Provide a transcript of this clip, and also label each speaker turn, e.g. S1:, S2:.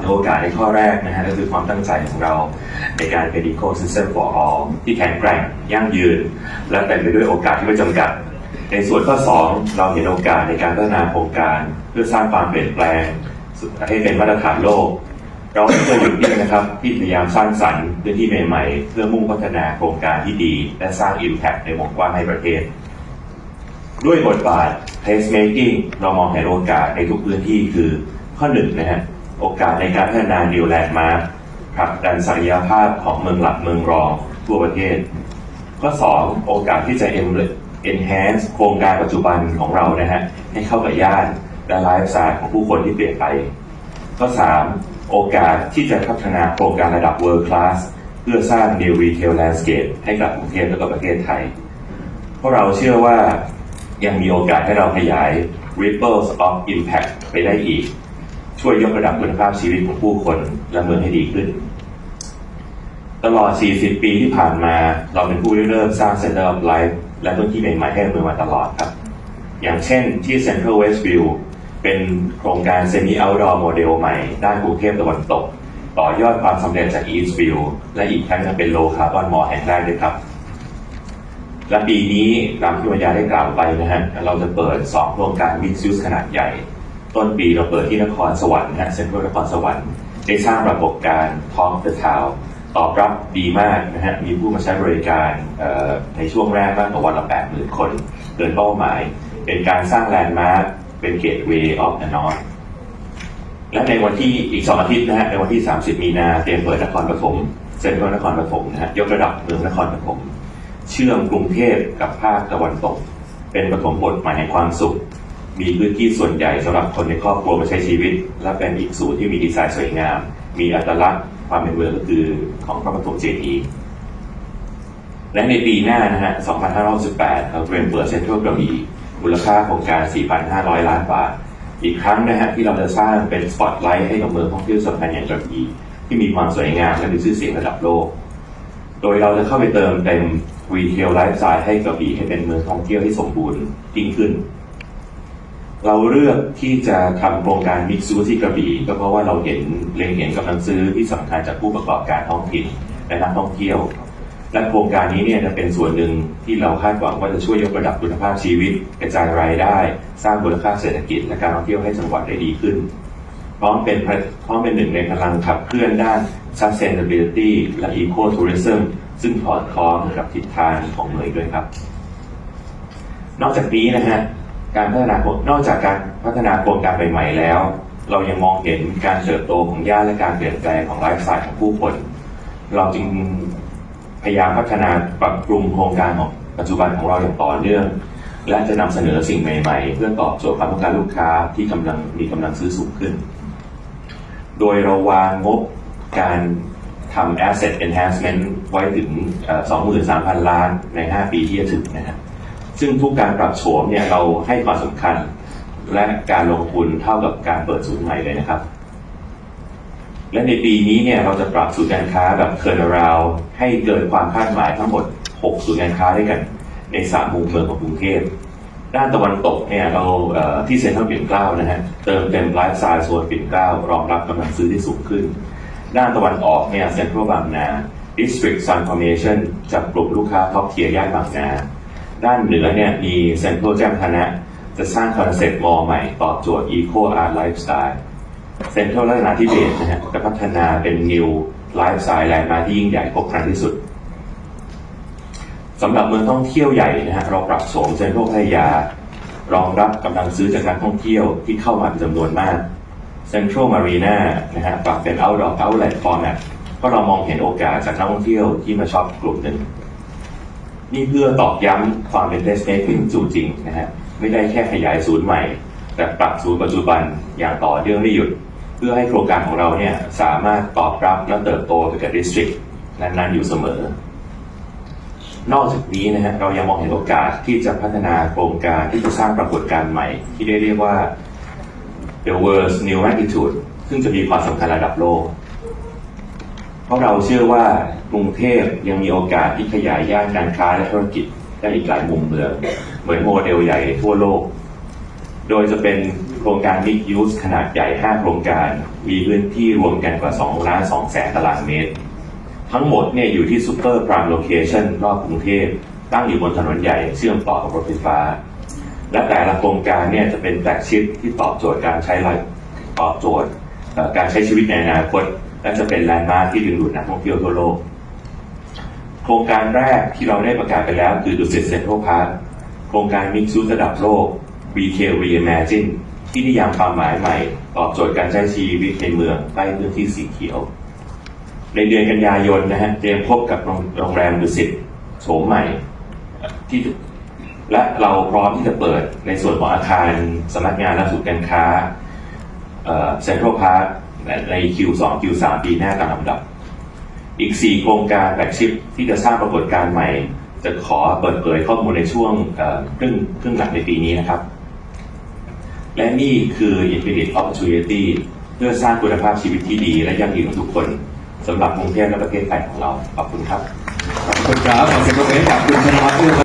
S1: ในโอกาสในข้อแรกนะฮะก็คือความตั้งใจของเราในการเป็น ecosystem for all ที่แข็งแกร่งยั่งยืน และเต็มไปด้วยโอกาสที่ไม่จำกัด ในส่วนข้อ 2 เราเห็นโอกาสในการพัฒนาโครงการ เพื่อสร้างความเปลี่ยนแปลงให้เป็นมาตรฐานโลก เราไม่เคยหยุดนิ่งนะครับที่พยายามสร้างสรรค์พื้นที่ใหม่ๆ เพื่อมุ่งพัฒนาโครงการที่ดี และสร้าง Impact ในวงกว้างให้ประเทศด้วยบทบาท placemaking เรามองเห็นโอกาสในทุกพื้นที่คือข้อหนึ่งนะฮะ โอกาสในการพัฒนา New Landmark ผลักดันศักยภาพของเมืองหลักเมืองรองทั่วประเทศ ข้อ 2 โอกาสที่จะ em- enhance โครงการปัจจุบันของเรานะฮะให้เข้ากับย่านและไลฟ์สไตล์ของผู้คนที่เปลี่ยนไป ข้อ 3 โอกาสที่จะพัฒนาโครงการระดับ world class เพื่อสร้าง new retail landscape ให้กับกรุงเทพและก็ประเทศไทย เพราะเราเชื่อว่ายังมีโอกาสให้เราขยาย ripples of impact ไปได้อีก ช่วยยกระดับคุณภาพชีวิตของผู้คนและเมืองให้ดีขึ้น ตลอด 40 ปีที่ผ่านมา เราเป็นผู้เริ่มสร้าง Center of Life และพื้นที่ใหม่ๆให้เมืองมาตลอดครับ อย่างเช่นที่ Central Westview เป็นโครงการ Semi Outdoor Model ใหม่ ด้านกรุงเทพตะวันตก ต่อยอดความสำเร็จจาก Eastview และอีกทั้งยังเป็น Low Carbon Mall แห่งแรกด้วยครับและปีนี้ตามที่วิญญาได้กล่าวไปนะฮะเราจะเปิด 2 โครงการ Mixed Use ขนาดใหญ่ ต้นปีเราเปิดที่นครสวรรค์นะเซ็นทรัลนครสวรรค์ได้สร้างรากฏการณ์ Talk the Town ตอบรับดีมากนะฮะมีผู้มาใช้บริการในช่วงแรกมากกว่าวันละ80,000คนเกินเป้าหมาย เป็นการสร้างแลนด์มาร์คเป็นเกตเวย์ออฟเดอะนอร์และในวันที่อีกสองอาทิตย์นะฮะในวันที่ 30 มีนาเตรียมเปิดนครปฐมเซ็นทรัลนครปฐมนะฮะยกระดับเมืองนครปฐมเชื่อมกรุงเทพกับภาคตะวันตก เป็นปฐมบทหมายแห่งความสุข มีพื้นที่ส่วนใหญ่สำหรับคนในครอบครัวมาใช้ชีวิต และเป็นอีกศูนย์ที่มีดีไซน์สวยงาม มีอัตลักษณ์ความเป็นเมืองก็คือของพระปฐมเจดีย์และในปีหน้านะฮะ 2518เราเตรียมเปิดเซ็นทรัลกระบี่มูลค่าโครงการ 4,500 ล้านบาท อีกครั้งนะฮะที่เราจะสร้างเป็นสปอตไลท์ให้กับเมืองท่องเที่ยวสำคัญอย่างกระบี่ที่มีความสวยงามและมีชื่อเสียงระดับโลก โดยเราจะเข้าไปเติมเต็มรีเทลไลฟ์สไตล์ให้กระบี่ให้เป็นเมืองท่องเที่ยวที่สมบูรณ์ยิ่งขึ้น เราเลือกที่จะทำโครงการมิกซูที่กระบี่ก็เพราะว่าเราเห็นเล็งเห็นกำลังซื้อที่สำคัญจากผู้ประกอบการท้องถิ่นและนักท่องเที่ยว และโครงการนี้เนี่ยจะเป็นส่วนหนึ่งที่เราคาดหวังว่าจะช่วยยกระดับคุณภาพชีวิต กระจายรายได้ สร้างมูลค่าเศรษฐกิจ และการท่องเที่ยวให้จังหวัดได้ดีขึ้น พร้อมเป็นพร้อมเป็นหนึ่งในพลังขับเคลื่อนด้าน sustainability และ eco tourism ซึ่งถอดคล้องกับทิศทางของเมืองด้วยครับ นอกจากนี้นะฮะ การพัฒนานอกจากการพัฒนาโครงการใหม่ๆแล้ว เรายังมองเห็นการเติบโตของย่านและการเปลี่ยนแปลงของไลฟ์สไตล์ของผู้คน เราจึงพยายามพัฒนาปรับปรุงโครงการของปัจจุบันของเราอย่างต่อเนื่อง และจะนำเสนอสิ่งใหม่ ๆ เพื่อตอบโจทย์ความต้องการลูกค้าที่กำลังมีกำลังซื้อสูงขึ้น โดยเราวางงบการทำ asset enhancement ไว้ถึงเอ่อ23,000 ล้านใน 5 ปีที่จะถึงนะครับ ซึ่งทุกการปรับโฉมเนี่ยเราให้ความสำคัญ และการลงทุนเท่ากับการเปิดศูนย์ใหม่เลยนะครับ และในปีนี้เนี่ยเราจะปรับศูนย์การค้าแบบ turnaround ให้เกินความคาดหมายทั้งหมด 6 ศูนย์การค้าด้วยกัน ในสามมุมเมืองของกรุงเทพด้านตะวันตกเนี่ยเราเที่เซ็นทรัลปิ่นเกล้านะฮะเติมเต็มไลฟ์สไตล์โซนปิ่นเกล้ารองรับกำลังซื้อที่สูงขึ้น ด้านตะวันออกเนี่ยเซ็นทรัลบางนา District Transformation จับกลุ่มลูกค้าท็อปเทียร์ย่านบางนา ด้านเหนือเนี่ยมีเซ็นทรัลแจ้งพนะจะสร้างคอนเซ็ปต์มอลใหม่ตอบโจทย์ Eco Art Lifestyle เซ็นทรัลรัตนาธิเบศนะฮะจะพัฒนาเป็น New Lifestyle แลนด์มาที่ยิ่งใหญ่ครบครันที่สุดสำหรับเมืองท่องเที่ยวใหญ่นะฮะเราปรับโฉมเซ็นทรัลพัทยารองรับกำลังซื้อจากการท่องเที่ยวที่เข้ามาเป็นจำนวนมากเซ็นทรัลมารีนานะฮะปรับเป็น outdoor outlet format เพราะเรามองเห็นโอกาสจากนักท่องเที่ยวที่มาชอปกลุ่มหนึ่ง นี่เพื่อตอกย้ำความเป็น destination สู่จริงนะฮะไม่ได้แค่ขยายศูนย์ใหม่ แต่ปรับศูนย์ปัจจุบันอย่างต่อเนื่องไม่หยุด เพื่อให้โครงการของเราเนี่ยสามารถตอบรับและเติบโตไปกับ district นั้นๆ อยู่เสมอ นอกจากนี้นะฮะเรายังมองเห็นโอกาสที่จะพัฒนาโครงการที่จะสร้างปรากฏการณ์ใหม่ ที่ได้เรียกว่า the world's new magnitude ซึ่งจะมีความสำคัญระดับโลก ราะเราเชื่อว่ากรุงเทพยังมีโอกาสที่ขยายย่านการค้าและธุรกิจได้อีกหลายมุมเมืองเหมือนโมเดลใหญ่ทั่วโลก โดยจะเป็นโครงการ Mixed Use ขนาดใหญ่ 5 โครงการ มีพื้นที่รวมกันกว่า2ล้าน2แสนตารางเมตร ทั้งหมดเนี่ยอยู่ที่ซูเปอร์ r ร m โลเคชันรอบกรุงเทพตั้งอยู่บนถนนใหญ่เชื่อมต่อกับรถไฟฟ้า และแต่ละโครงการเนี่ยจะเป็นแฟลกชิพที่ตอบโจทย์การใช้ไลฟ์ตอบโจทย์การใช้ชีวิตในอนาคต และจะเป็นแลนด์มาร์คที่ดึงดูดนักท่องเที่ยวทั่วโลก โครงการแรกที่เราได้ประกาศไปแล้วคือดุสิตเซ็นทรัลพาร์คโครงการมิกซ์ซูระดับโลก Retail Reimagine ที่นิยามความหมายใหม่ตอบโจทย์การใช้ชีวิตในเมืองใกล้พื้นที่สีเขียว ในเดือนกันยายนนะฮะเตรียมพบกับโรงโรงแรมดุสิตโฉมใหม่ที่และเราพร้อมที่จะเปิดในส่วนของอาคารสำนักงานและศูนย์การค้าเซ็นทรัลพาร์ค ใน Q2 Q3 ปีหน้าตามลำดับ อีก 4 โครงการแบกชิปที่จะสร้างปรากฏการณ์ใหม่ จะขอเปิดเผยข้อมูลในช่วงครึ่งครึ่งหลังในปีนี้นะครับ และนี่คือ Infinite Opportunity เพื่อสร้างคุณภาพชีวิตที่ดี และยั่งยืนของทุกคนสำหรับกรุงเทพและประเทศไทยของเรา ขอบคุณครับ
S2: ขอบคุณครับ ขอเสียงปรบมือให้กับคุณชนวัฒน์ด้วย